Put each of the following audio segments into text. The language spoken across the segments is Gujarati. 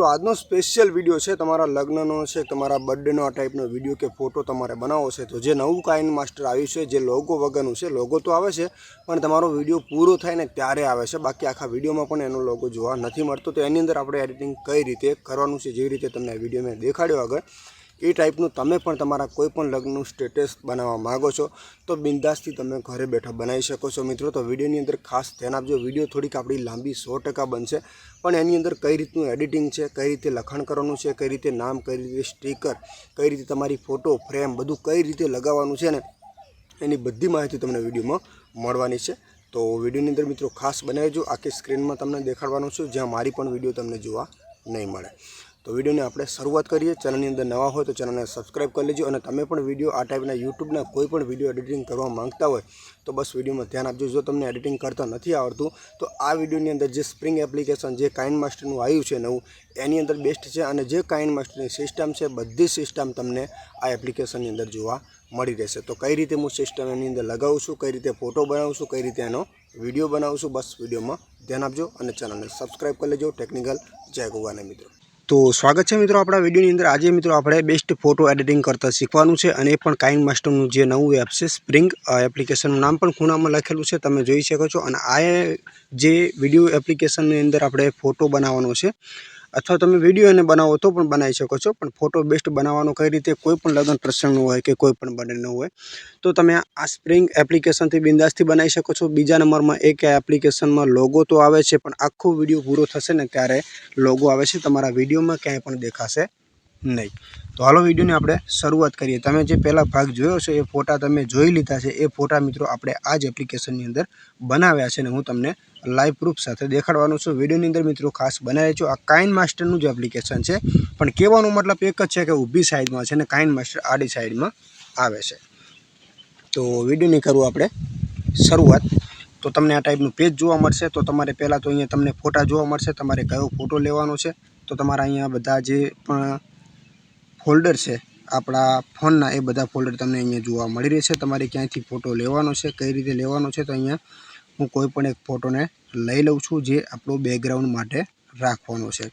મિત્રો, આજનો સ્પેશિયલ વીડિયો છે તમારા લગ્નનો, છે તમારા બર્થડેનો આ ટાઈપનો વીડિયો કે ફોટો તમારે બનાવવો છે. તો જે નવું કાઇન માસ્ટર આવ્યું છે, જે લોગો વગરનું છે લોગો તો આવે છે, પણ તમારો વીડિયો પૂરો થાય ને ત્યારે આવે છે. બાકી આખા વિડીયોમાં પણ એનો લોગો જોવા નથી મળતો. તો એની અંદર આપણે એડિટિંગ કઈ રીતે કરવાનું છે, જેવી રીતે તમને વીડિયો મેં દેખાડ્યો આગળ. એ ટાઈપનું તમે પણ તમારા કોઈ પણ લગ્નનું સ્ટેટસ બનાવવા માગો છો, તો બિંદાસથી તમે ઘરે બેઠા બનાવી શકો છો. મિત્રો, તો વિડીયોની અંદર ખાસ ધ્યાન આપજો. વીડિયો થોડીક આપણી લાંબી, સો ટકા બનશે. પણ એની અંદર કઈ રીતનું એડિટિંગ છે, કઈ રીતે લખાણ કરવાનું છે, કઈ રીતે નામ, કઈ રીતે સ્ટીકર કઈ રીતે તમારી ફોટો ફ્રેમ બધું કઈ રીતે લગાવવાનું છે ને એની બધી માહિતી તમને વિડીયોમાં મળવાની છે. તો વિડીયોની અંદર મિત્રો ખાસ બનાવજો. આખી સ્ક્રીનમાં તમને દેખાડવાનું છું. જ્યાં મારી પણ વીડિયો તમને જોવા નહીં મળે. તો વિડીયોની આપણે શરૂઆત કરીએ. ચેનલની અંદર નવા હોય તો ચેનલને સબસ્ક્રાઈબ કરી લેજો અને તમે પણ વીડિયો આ ટાઈપના યુટ્યુબના કોઈ પણ વીડિયો એડિટિંગ કરવા માંગતા હોય તો બસ વિડીયોમાં ધ્યાન આપજો. જો તમને એડિટિંગ કરતા નથી આવડતું, તો આ વિડીયોની અંદર જે સ્પ્રિંગ એપ્લિકેશન, જે કાઇન માસ્ટરનું આવ્યું છે નવું, એની અંદર બેસ્ટ છે અને જે કાઇન માસ્ટરની સિસ્ટમ છે, બધી સિસ્ટમ તમને આ એપ્લિકેશનની અંદર જોવા મળી રહેશે. તો કઈ રીતે હું સિસ્ટમ એની અંદર લગાવું છું, કઈ રીતે ફોટો બનાવું છું, કઈ રીતે એનો વીડિયો બનાવું છું, બસ વિડીયોમાં ધ્યાન આપજો અને ચેનલને સબસ્ક્રાઈબ કરી લેજો. ટેકનિકલ જય ગોગાને મિત્રો. તો સ્વાગત છે મિત્રો આપણા વિડીયોની અંદર. આજે મિત્રો આપણે બેસ્ટ ફોટો એડિટિંગ કરતાં શીખવાનું છે અને એ પણ કાઇન માસ્ટરનું જે નવું એપ છે સ્પ્રિંગ એપ્લિકેશનનું નામ પણ ખૂણામાં લખેલું છે. તમે જોઈ શકો છો. અને આ જે વીડિયો એપ્લિકેશનની અંદર આપણે ફોટો બનાવવાનો છે. અથવા તમે વિડીયોને બનાવો તો પણ બનાવી શકો છો. પણ ફોટો બેસ્ટ બનાવવાનો કઈ રીતે, કોઈ પણ લગ્ન પ્રસંગનો હોય કે કોઈ પણ બર્થડેનો હોય, તો તમે આ સ્પ્રિંગ એપ્લિકેશનથી બિંદાસથી બનાવી શકો છો. બીજા નંબરમાં એક એપ્લિકેશનમાં લોગો તો આવે છે, પણ આખો વીડિયો પૂરો થશે ને ત્યારે લોગો આવે છે. તમારા વિડીયોમાં ક્યાંય પણ દેખાશે નહીં. તો હાલો વિડીયોની આપણે શરૂઆત કરીએ. તમે જે પહેલાં ભાગ જોયો છે, એ ફોટા તમે જોઈ લીધા છે. એ ફોટા મિત્રો આપણે આ જ એપ્લિકેશનની અંદર બનાવ્યા છે ને હું તમને લાઈવ પ્રૂફ સાથે દેખાડવાનું છું. વિડીયોની અંદર મિત્રો ખાસ બનાવે છું. આ કાઇન માસ્ટરનું જ એપ્લિકેશન છે, પણ કહેવાનો મતલબ એક જ છે કે ઊભી સાઈડમાં છે ને કાઇન માસ્ટર આડી સાઈડમાં આવે છે. તો વિડીયોની કરવું આપણે શરૂઆત. તો તમને આ ટાઈપનું પેજ જોવા મળશે. તો તમારે પહેલાં તો અહીંયા તમને ફોટા જોવા મળશે. તમારે કયો ફોટો લેવાનો છે. તો તમારા અહીંયા બધા જે પણ ફોલ્ડર છે, આપણા ફોનના એ બધા ફોલ્ડર તમને અહીંયા જોવા મળી રહેશે. તમારે ક્યાંયથી ફોટો લેવાનો છે, કઈ રીતે લેવાનો છે, તો અહીંયા હું કોઈ પણ એક ફોટોને લઈ લઉં છું જે આપણો બેકગ્રાઉન્ડ માટે રાખવાનો છે.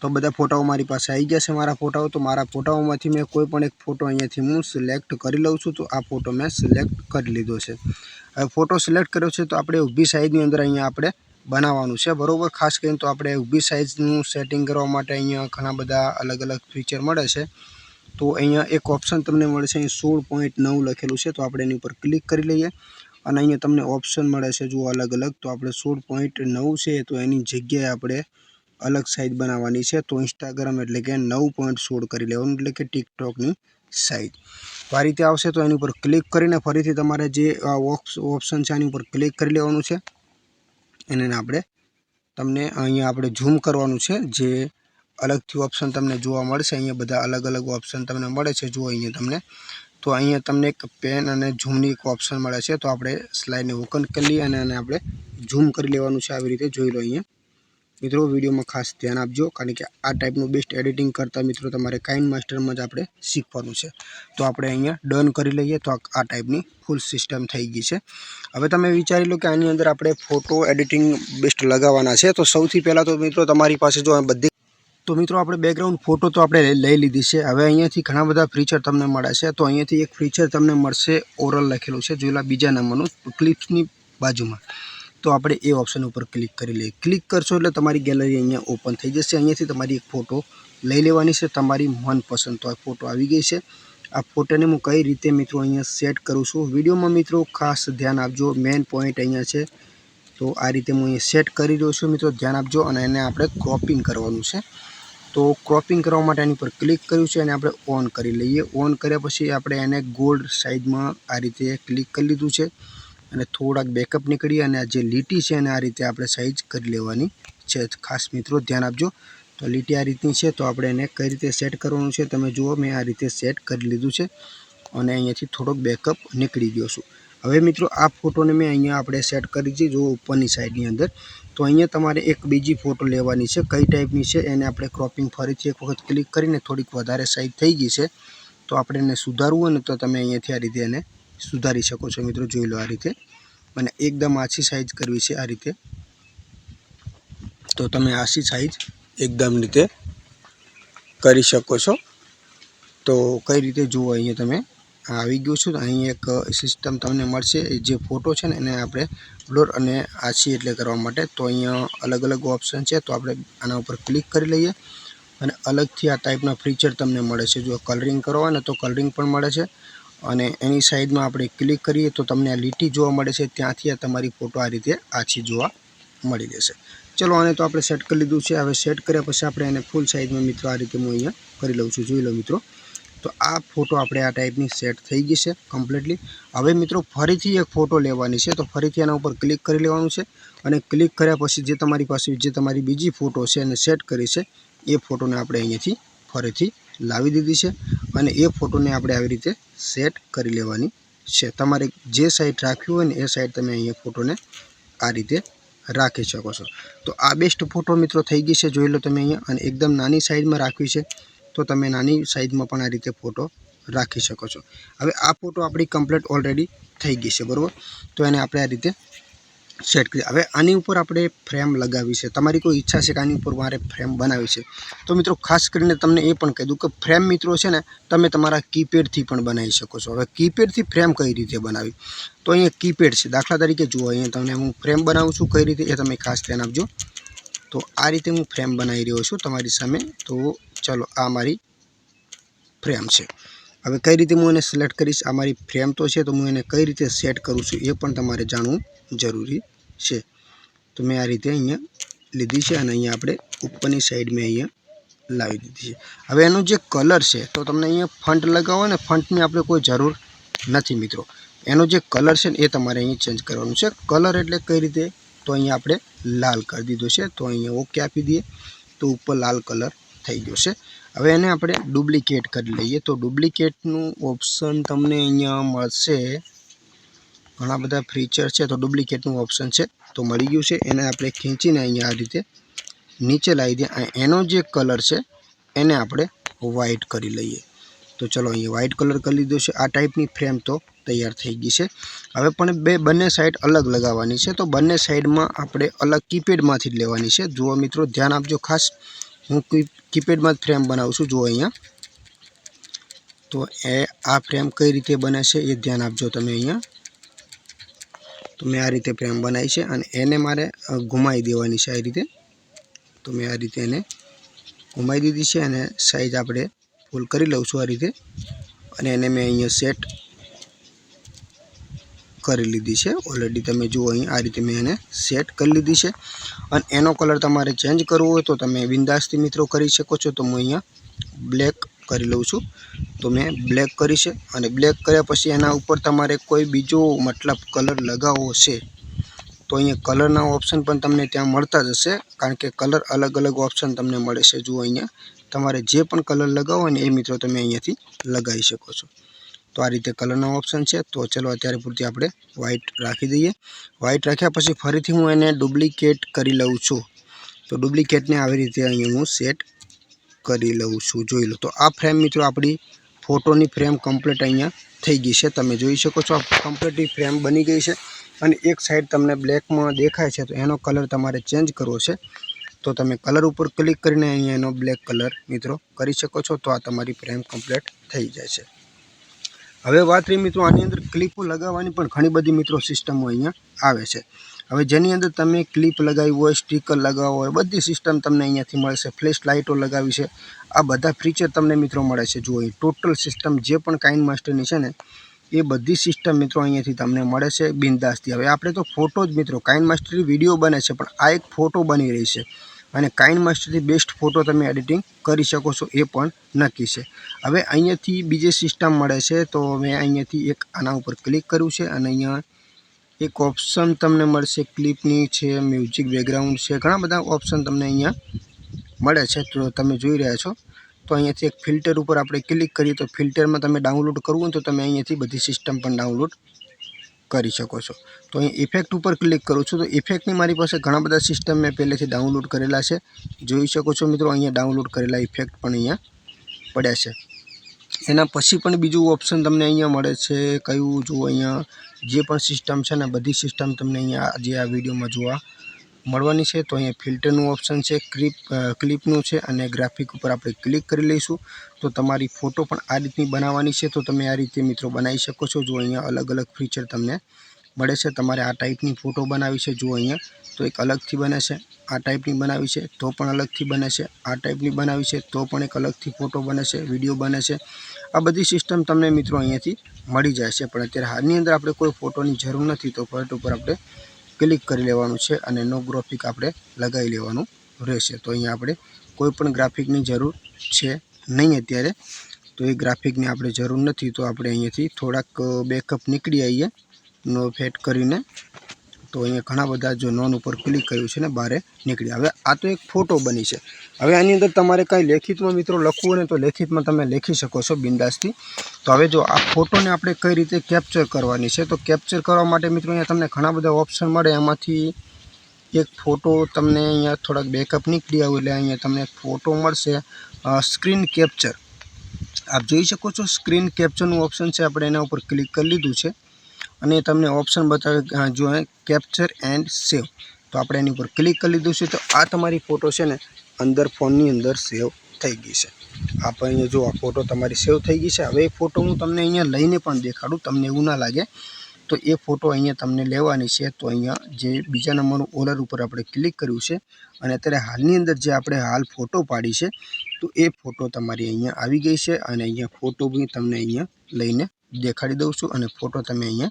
તો બધા ફોટાઓ મારી પાસે આવી ગયા છે મારા ફોટાઓ. તો મારા ફોટાઓમાંથી મેં કોઈ પણ એક ફોટો અહીંયાથી હું સિલેક્ટ કરી લઉં છું. તો આ ફોટો મેં સિલેક્ટ કરી લીધો છે. હવે ફોટો સિલેક્ટ કર્યો છે તો આપણે ઊભી સાઇઝની અંદર અહીંયા આપણે બનાવવાનું છે. બરાબર? ખાસ કરીને તો આપણે ઊભી સાઇઝનું સેટિંગ કરવા માટે અહીંયા ઘણા બધા અલગ અલગ ફીચર મળે છે. તો અહીંયા એક ઓપ્શન તમને મળે છે. અહીં સોળ પોઈન્ટ નવ લખેલું છે. તો આપણે એની ઉપર ક્લિક કરી લઈએ. અને અહીંયા તમને ઓપ્શન મળે છે જો અલગ અલગ. તો આપણે સોળ પોઈન્ટ નવ છે, તો એની જગ્યાએ આપણે અલગ સાઇઝ બનાવવાની છે. તો ઇન્સ્ટાગ્રામ એટલે કે નવ પોઈન્ટ સોળ કરી લેવાનું, એટલે કે ટિકટોકની સાઇઝ તો આ રીતે આવશે તો એની ઉપર ક્લિક કરીને ફરીથી તમારે જે ઓપ્શન છે આની ઉપર ક્લિક કરી લેવાનું છે. એને આપણે તમને અહીંયા આપણે ઝૂમ કરવાનું છે. જે અલગથી ઓપ્શન તમને જોવા મળશે. અહીંયા બધા અલગ અલગ ઓપ્શન તમને મળે છે. જુઓ અહીંયા તમને તો અહીંયા તમને એક પેન અને ઝૂમની એક ઓપ્શન મળે છે. તો આપણે સ્લાઇડને ઓપન કરી લઈએ અને એને આપણે ઝૂમ કરી લેવાનું છે આવી રીતે જોઈ લો અહીંયા. મિત્રો, વિડીયોમાં ખાસ ધ્યાન આપજો, કારણ કે આ ટાઈપનું બેસ્ટ એડિટિંગ કરતાં મિત્રો તમારે કાઇન માસ્ટરમાં જ આપણે શીખવાનું છે. તો આપણે અહીંયા ડન કરી લઈએ તો આ ટાઈપની ફૂલ સિસ્ટમ થઈ ગઈ છે. હવે તમે વિચારી લો કે આની અંદર આપણે ફોટો એડિટિંગ બેસ્ટ લગાવવાના છે. તો સૌથી પહેલાં તો મિત્રો તમારી પાસે જો બધી તો મિત્રો આપણે બેકગ્રાઉન્ડ ફોટો તો આપણે લઈ લીધી છે. હવે અહીંયાથી ઘણા બધા ફીચર તમને મળે છે. તો અહીંયાથી એક ફીચર તમને મળશે ઓરલ લખેલું છે. જોયેલા બીજા નંબરનું ક્લિપ્સની બાજુમાં. તો આપણે એ ઓપ્શન ઉપર ક્લિક કરી લઈએ. ક્લિક કરશો એટલે તમારી ગેલેરી અહીંયા ઓપન થઈ જશે. અહીંયાથી તમારી એક ફોટો લઈ લેવાની છે. તમારી મનપસંદ તો આ ફોટો આવી ગઈ છે. આ ફોટોને હું કઈ રીતે મિત્રો અહીંયા સેટ કરું છું? વિડીયોમાં મિત્રો ખાસ ધ્યાન આપજો. મેઇન પોઈન્ટ અહીંયા છે. તો આ રીતે હું અહીંયા સેટ કરી રહ્યો છું. મિત્રો ધ્યાન આપજો અને એને આપણે ક્રોપિંગ કરવાનું છે. તો ક્રોપિંગ કરવા માટે એની પર ક્લિક કર્યું છે અને આપણે ઓન કરી લઈએ. ઓન કર્યા પછી આપણે એને ગોલ્ડ સાઈડમાં આ રીતે ક્લિક કરી લીધું છે અને થોડાક બેકઅપ નીકળી અને આ જે લીટી છે એને આ રીતે આપણે સાઇઝ કરી લેવાની છે. ખાસ મિત્રો ધ્યાન આપજો. તો લીટી આ રીતની છે, તો આપણે એને કઈ રીતે સેટ કરવાનું છે તમે જુઓ, મેં આ રીતે સેટ કરી લીધું છે અને અહીંયાથી થોડોક બેકઅપ નીકળી ગયો છું. હવે મિત્રો આ ફોટોને મેં અહીંયા આપણે સેટ કરી છે જો ઉપરની સાઈડની અંદર. તો અહીંયા તમારે એક બીજી ફોટો લેવાની છે, કઈ ટાઈપની છે, એને આપણે ક્રોપિંગ ફરીથી એક વખત ક્લિક કરીને થોડીક વધારે સાઈઝ થઈ ગઈ છે, તો આપણે એને સુધારવું હોય ને તો તમે અહીંયાથી આ રીતે એને સુધારી શકો છો મિત્રો, જોઈ લો આ રીતે. અને એકદમ આછી સાઈઝ કરવી છે આ રીતે. તો તમે આછી સાઈઝ એકદમ રીતે કરી શકો છો. તો કઈ રીતે જુઓ અહીંયા તમે? આવી ગયું છું. અહીં એક સિસ્ટમ તમને મળશે. જે ફોટો છે ને, એને આપણે બ્લોર અને આછી એટલે કરવા માટે. તો અહીંયા અલગ અલગ ઓપ્શન છે. તો આપણે આના ઉપર ક્લિક કરી લઈએ. અને અલગથી આ ટાઈપના ફીચર તમને મળે છે. જો કલરિંગ કરવા ને તો કલરિંગ પણ મળે છે. અને એની સાઈડમાં આપણે ક્લિક કરીએ તો તમને આ લીટી જોવા મળે છે. ત્યાંથી આ તમારી ફોટો આ રીતે આછી જોવા મળી જશે. ચલો, આને તો આપણે સેટ કરી લીધું છે. હવે સેટ કર્યા પછી આપણે એને ફૂલ સાઈઝમાં મિત્રો આ રીતે હું અહીંયા કરી લઉં છું. જોઈ લો મિત્રો. તો આ ફોટો આપણે આ ટાઈપની સેટ થઈ ગઈ છે કમ્પ્લીટલી હવે મિત્રો ફરીથી એક ફોટો લેવાની છે, તો ફરીથી એના ઉપર ક્લિક કરી લેવાનું છે અને ક્લિક કર્યા પછી જે તમારી પાસે, જે તમારી બીજી ફોટો છે એને સેટ કરી છે, એ ફોટોને આપણે અહીંયાથી ફરીથી લાવી દીધી છે અને એ ફોટોને આપણે આવી રીતે સેટ કરી લેવાની છે. તમારે જે સાઈડ રાખ્યું હોય ને, એ સાઈડ તમે અહીંયા ફોટોને આ રીતે રાખી શકો છો. તો આ બેસ્ટ ફોટો મિત્રો થઈ ગઈ છે, જોઈ લો તમે અહીંયા, અને એકદમ નાની સાઇઝમાં રાખવી છે. તો તમે નાની સાઈઝમાં પણ આ રીતે ફોટો રાખી શકો છો. હવે આ ફોટો આપણી કમ્પ્લીટ ઓલરેડી થઈ ગઈ છે, બરાબર? તો એને આપણે આ રીતે સેટ કરી હવે આની ઉપર આપણે ફ્રેમ લગાવી છે. તમારી કોઈ ઈચ્છા છે કે આની ઉપર મારે ફ્રેમ બનાવી છે? તો મિત્રો, ખાસ કરીને તમને એ પણ કહી દઉં કે ફ્રેમ મિત્રો છે ને, તમે તમારા કીપેડથી પણ બનાવી શકો છો. હવે કીપેડથી ફ્રેમ કઈ રીતે બનાવી? તો અહીંયા કીપેડ છે. દાખલા તરીકે જુઓ, અહીંયા તમને હું ફ્રેમ બનાવું છું, કઈ રીતે એ તમે ખાસ ધ્યાન આપજો. તો આ રીતે હું ફ્રેમ બનાવી રહ્યો છું તમારી સામે. તો ચલો, આ મારી ફ્રેમ છે. હવે કઈ રીતે હું એને સિલેક્ટ કરીશ? આ મારી ફ્રેમ તો છે, તો હું એને કઈ રીતે સેટ કરું છું એ પણ તમારે જાણવું જરૂરી છે. તો મેં આ રીતે અહીંયા લીધી છે અને અહીંયા આપણે ઉપરની સાઈડ મેં અહીંયા લાવી દીધી છે. હવે એનો જે કલર છે, તો તમને અહીંયા ફંટ લગાવો ને ફંટની આપણે કોઈ જરૂર નથી મિત્રો. એનો જે કલર છે ને એ તમારે અહીં ચેન્જ કરવાનું છે. કલર એટલે કઈ રીતે? તો અહીંયા આપણે લાલ કરી દીધો છે. તો અહીંયા ઓકે આપી દઈએ. તો ઉપર લાલ કલર થઈ ગયો છે. હવે એને આપણે ડુપ્લિકેટ કરી લઈએ. તો ડુપ્લિકેટનું ઓપ્શન તમને અહીંયા મળશે. ઘણા બધા ફીચર છે. તો ડુપ્લિકેટનું ઓપ્શન છે. તો મળી ગયું છે. એને આપણે ખેંચીને અહીંયા આ રીતે નીચે લાવી દઈએ. એનો જે કલર છે, એને આપણે વ્હાઇટ કરી લઈએ. તો ચલો અહીંયા વ્હાઇટ કલર કરી લીધો છે. આ ટાઈપની ફ્રેમ તો તૈયાર થઈ ગઈ છે. હવે પણ બે, બંને સાઈડ અલગ લગાવવાની છે. તો બંને સાઈડમાં આપણે અલગ કીપેડમાંથી જ લેવાની છે. જુઓ મિત્રો, ધ્યાન આપજો ખાસ. હું કીપેડમાં જ ફ્રેમ બનાવું છું. જુઓ અહીંયા. તો એ આ ફ્રેમ કઈ રીતે બને છે એ ધ્યાન આપજો તમે અહીંયા. તો મેં આ રીતે ફ્રેમ બનાવી છે અને એને મારે ઘુમાવી દેવાની છે આ રીતે. તો મેં આ રીતે એને ઘુમાવી દીધી છે અને સાઈઝ આપણે ફૂલ કરી લઉં છું આ રીતે. અને એને મેં અહીંયા સેટ કરી લીધી છે. ઓલરેડી તમે જુઓ અહીં આ રીતે મેં એને સેટ કરી લીધી છે. અને એનો કલર તમારે ચેન્જ કરવો હોય તો તમે બિંદાસથી મિત્રો કરી શકો છો. તો હું અહીંયા બ્લેક કરી લઉં છું. તો મેં બ્લેક કરી છે. અને બ્લેક કર્યા પછી એના ઉપર તમારે કોઈ બીજો મતલબ કલર લગાવવો છે, તો અહીંયા કલરના ઓપ્શન પણ તમને ત્યાં મળતા જ હશે. કારણ કે કલર અલગ અલગ ઓપ્શન તમને મળે છે. જુઓ અહીંયા તમારે જે પણ કલર લગાવો ને એ મિત્રો તમે અહીંયાથી લગાવી શકો છો. તો આ રીતે કલરનો ઓપ્શન છે. તો ચલો અત્યારે પૂરતી આપણે વ્હાઇટ રાખી દઈએ. વ્હાઇટ રાખ્યા પછી ફરીથી હું એને ડુપ્લિકેટ કરી લઉં છું. તો ડુપ્લિકેટને આવી રીતે અહીંયા હું સેટ કરી લઉં છું. જોઈ લો. તો આ ફ્રેમ મિત્રો આપણી ફોટોની ફ્રેમ કમ્પ્લીટ અહીંયા થઈ ગઈ છે. તમે જોઈ શકો છો આ કમ્પ્લીટલી ફ્રેમ બની ગઈ છે. અને એક સાઈડ તમને બ્લેકમાં દેખાય છે. તો એનો કલર તમારે ચેન્જ કરવો છે. તો તમે કલર ઉપર ક્લિક કરીને અહીંયા એનો બ્લેક કલર મિત્રો કરી શકો છો તો આ તમારી ફ્રેમ કમ્પ્લીટ થઈ જાય છે. હવે વાત રહી મિત્રો આની અંદર ક્લિપો લગાવવાની પણ ઘણી બધી મિત્રો સિસ્ટમો અહીંયા આવે છે. હવે જેની અંદર તમે ક્લિપ લગાવી હોય સ્ટીકર લગાવવા હોય, બધી સિસ્ટમ તમને અહીંયાથી મળશે. ફ્લેશ લાઇટો લગાવી છે. આ બધા ફીચર તમને મિત્રો મળે છે. જુઓ ટોટલ સિસ્ટમ જે પણ કાઇન માસ્ટરની છે ને, એ બધી સિસ્ટમ મિત્રો અહીંયાથી તમને મળે છે બિંદાસથી. હવે આપણે તો ફોટો જ મિત્રો કાઇન માસ્ટરની વીડિયો બને છે, પણ આ એક ફોટો બની રહી છે. અને કાઇન માસ્ટરથી બેસ્ટ ફોટો તમે એડિટિંગ કરી શકો છો, એ પણ નક્કી છે. હવે અહીંયાથી બીજી સિસ્ટમ મળે છે, તો મેં અહીંયાથી એક આના ઉપર ક્લિક કર્યું છે અને અહીંયા એક ઓપ્શન તમને મળશે, ક્લિપની છે, મ્યુઝિક બેકગ્રાઉન્ડ છે, ઘણા બધા ઓપ્શન તમને અહીંયા મળે છે, તો તમે જોઈ રહ્યા છો. તો અહીંયાથી એક ફિલ્ટર ઉપર આપણે ક્લિક કરીએ તો ફિલ્ટરમાં તમે ડાઉનલોડ કરવું હોય તો તમે અહીંયાથી બધી સિસ્ટમ પણ ડાઉનલોડ કરી શકો છો. તો અહીં ઇફેક્ટ ઉપર ક્લિક કરું છું. તો ઇફેક્ટની મારી પાસે ઘણા બધા સિસ્ટમ મેં પહેલેથી ડાઉનલોડ કરેલા છે. જોઈ શકો છો મિત્રો, અહીંયા ડાઉનલોડ કરેલા ઇફેક્ટ પણ અહીંયા પડ્યા છે. એના પછી પણ બીજું ઓપ્શન તમને અહીંયા મળે છે. કયું જુઓ અહીંયા, જે પણ સિસ્ટમ છે ને, બધી સિસ્ટમ તમને અહીંયા જે આ વિડીયોમાં જોવા મળવાની છે, તો અહીંયા ફિલ્ટરનું ઓપ્શન છે, ક્લિપ ક્લિપનું છે અને ગ્રાફિક ઉપર આપણે ક્લિક કરી લઈશું. તો તમારી ફોટો પણ આ રીતની બનાવવાની છે, તો તમે આ રીતે મિત્રો બનાવી શકો છો. જો અહીંયા અલગ અલગ ફીચર તમને મળે છે, તમારે આ ટાઈપની ફોટો બનાવી છે જો અહીંયા. તો એક અલગથી બને છે, આ ટાઈપની બનાવી છે, તો પણ અલગથી બને છે. આ ટાઈપની બનાવી છે, તો પણ એક અલગથી ફોટો બને છે, વીડિયો બને છે. આ બધી સિસ્ટમ તમને મિત્રો અહીંયાથી મળી જાય છે, પણ અત્યારે હાલની અંદર આપણે કોઈ ફોટોની જરૂર નથી, તો ફોટો ઉપર આપણે ક્લિક કરી લેવાનું છે અને નો ગ્રાફિક આપણે લગાવી લેવાનું રહેશે. તો અહીંયા આપણે કોઈ પણ ગ્રાફિકની જરૂર છે નહીં અત્યારે. તો એ ગ્રાફિકની આપણે જરૂર નથી. તો આપણે અહીંયાથી થોડાક બેકઅપ નીકળી આવીએ. નો ફેટ કરીને તો અહીંયા ઘણા બધા જો નોન ઉપર ક્લિક કર્યું છે ને, બારે નીકળી હવે આ તો એક ફોટો બની છે. હવે આની અંદર તમારે કાંઈ લેખિતમાં મિત્રો લખવું હોય ને તો લેખિતમાં તમે લખી શકો છો બિંદાસથી. તો હવે જો આ ફોટોને આપણે કઈ રીતે કેપ્ચર કરવાની છે, તો કેપ્ચર કરવા માટે મિત્રો અહીંયા તમને ઘણા બધા ઓપ્શન મળે. એમાંથી એક ફોટો તમને અહીંયા થોડાક બેકઅપ નીકળી આવ્યું એટલે અહીંયા તમને ફોટો મળશે સ્ક્રીન કેપ્ચર. આપ જોઈ શકો છો, સ્ક્રીન કેપ્ચરનું ઓપ્શન છે. આપણે એના ઉપર ક્લિક કરી લીધું છે. અને તમને ઓપ્શન બતાવે જો કેપ્ચર એન્ડ સેવ તો આપણે એની ઉપર ક્લિક કરી લીધું છે. તો આ તમારી ફોટો છે ને, અંદર ફોનની અંદર સેવ થઈ ગઈ છે. આપણે અહીંયા જો આ ફોટો તમારી સેવ થઈ ગઈ છે. હવે એ ફોટો હું તમને અહીંયા લઈને પણ દેખાડું. તમને એવું ના લાગે. તો એ ફોટો અહીંયા તમને લેવાની છે. તો અહીંયા જે બીજા નંબરનું ઓલર ઉપર આપણે ક્લિક કર્યું છે. અને અત્યારે હાલની અંદર જે આપણે હાલ ફોટો પાડી છે, તો એ ફોટો તમારી અહીંયા આવી ગઈ છે. અને અહીંયા ફોટો બી તમને અહીંયા લઈને દેખાડી દઉં છું અને ફોટો તમે અહીંયા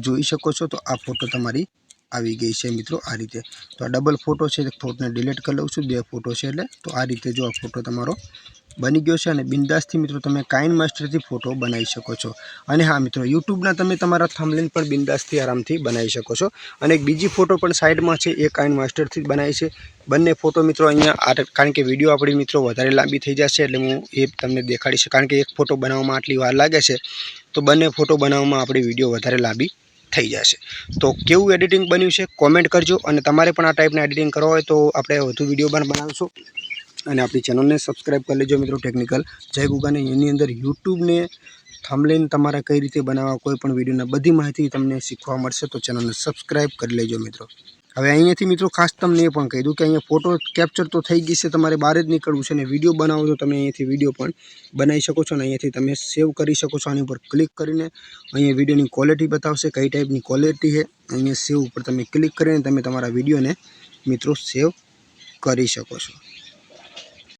જોઈ શકો છો. તો આ ફોટો તમારી આવી ગઈ છે મિત્રો આ રીતે. તો આ ડબલ ફોટો છે. ફોટોને ડિલીટ કરી લઉં છું. બે ફોટો છે એટલે. તો આ રીતે જો આ ફોટો તમારો બની ગયો છે અને બિંદાસથી મિત્રો તમે કાઇન માસ્ટરથી ફોટો બનાવી શકો છો. અને હા મિત્રો, યુટ્યુબના તમે તમારા થંબલેન પણ બિંદાસથી આરામથી બનાવી શકો છો. અને એક બીજી ફોટો પણ સાઈડમાં છે, એ કાઇન માસ્ટરથી બનાવી છે. બંને ફોટો મિત્રો અહીંયા કારણ કે વીડિયો આપણી મિત્રો વધારે લાંબી થઈ જશે એટલે હું એ તમને દેખાડીશ. કારણ કે એક ફોટો બનાવવામાં આટલી વાર લાગે છે, તો બંને ફોટો બનાવવામાં આપણી વીડિયો વધારે લાંબી થઈ જશે. તો કેવું એડિટિંગ બન્યું છે, કોમેન્ટ કરજો. અને તમારે પણ આ ટાઈપના એડિટિંગ કરવા હોય તો આપણે વધુ વીડિયો પણ બનાવીશું. અને આપણી ચેનલને સબસ્ક્રાઈબ કરી લેજો મિત્રો ટેકનિકલ જય ગુગાને. એની અંદર યુટ્યુબને થમલેન તમારા કઈ રીતે બનાવવા કોઈ પણ વિડીયોના બધી માહિતી તમને શીખવા મળશે તો ચેનલને સબસ્ક્રાઈબ કરી લેજો મિત્રો. હવે અહીંયાથી મિત્રો ખાસ તમને એ પણ કહી દઉં કે અહીંયા ફોટો કેપ્ચર તો થઈ ગઈ છે, તમારે બહાર જ નીકળવું છે અને વીડિયો બનાવો તો તમે અહીંયાથી વીડિયો પણ બનાવી શકો છો અને અહીંયાથી તમે સેવ કરી શકો છો. આની ઉપર ક્લિક કરીને અહીંયા વિડીયોની ક્વોલિટી બતાવશે, કઈ ટાઈપની ક્વોલિટી છે. અહીંયા સેવ ઉપર તમે ક્લિક કરીને તમે તમારા વિડીયોને મિત્રો સેવ કરી શકો છો.